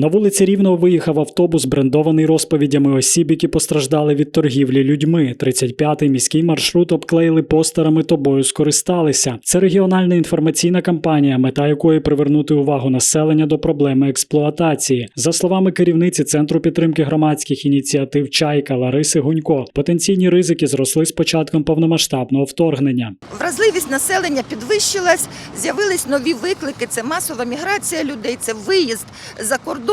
На вулиці Рівного виїхав автобус, брендований розповідями осіб, які постраждали від торгівлі людьми. 35-й міський маршрут обклеїли постерами тобою скористалися. Це регіональна інформаційна кампанія, мета якої привернути увагу населення до проблеми експлуатації. За словами керівниці Центру підтримки громадських ініціатив Чайка Лариси Гунько, потенційні ризики зросли з початком повномасштабного вторгнення. Вразливість населення підвищилась, з'явились нові виклики. Це масова міграція людей, це виїзд за кордон,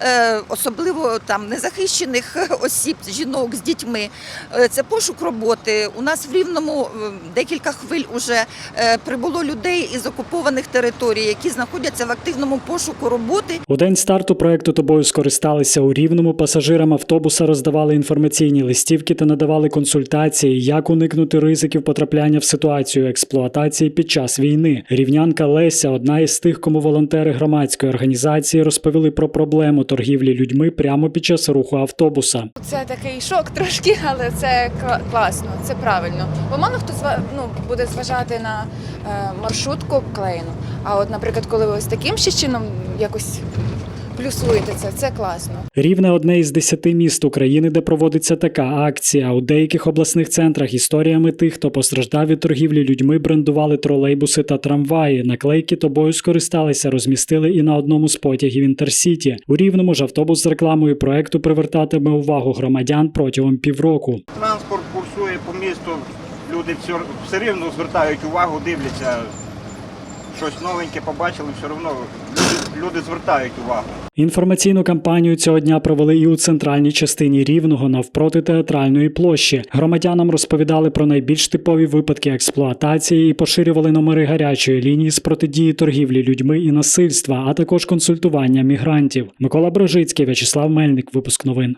е, особливо там незахищених осіб, жінок з дітьми. Е, Це пошук роботи. У нас в Рівному е, декілька хвиль уже прибуло людей із окупованих територій, які знаходяться в активному пошуку роботи. У день старту проекту тобою скористалися у рівному. Пасажирам автобуса роздавали інформаційні листівки та надавали консультації, як уникнути ризиків потрапляння в ситуацію експлуатації під час війни. Рівнянка Леся, одна із тих, кому волонтери громадської організації розповіли про проблему торгівлі людьми прямо під час руху автобуса. Це такий шок трошки, але це класно, це правильно. Бо мало хто ну, буде зважати на е, маршрутку обклеєну. А от, наприклад, коли ось таким ще чином якось плюсуєте це, це класно. Рівне одне із десяти міст України, де проводиться така акція. У деяких обласних центрах історіями тих, хто постраждав від торгівлі людьми, брендували тролейбуси та трамваї. Наклейки тобою скористалися, розмістили і на одному з потягів Інтерсіті. У рівному ж автобус з рекламою проекту привертатиме увагу громадян протягом півроку. Транспорт курсує по місту, люди все, все рівно звертають увагу, дивляться. Щось новеньке побачили, все одно люди звертають увагу. Інформаційну кампанію цього дня провели і у центральній частині рівного навпроти театральної площі. Громадянам розповідали про найбільш типові випадки експлуатації і поширювали номери гарячої лінії з протидії торгівлі людьми і насильства, а також консультування мігрантів. Микола Брожицький, В'ячеслав Мельник. Випуск новин.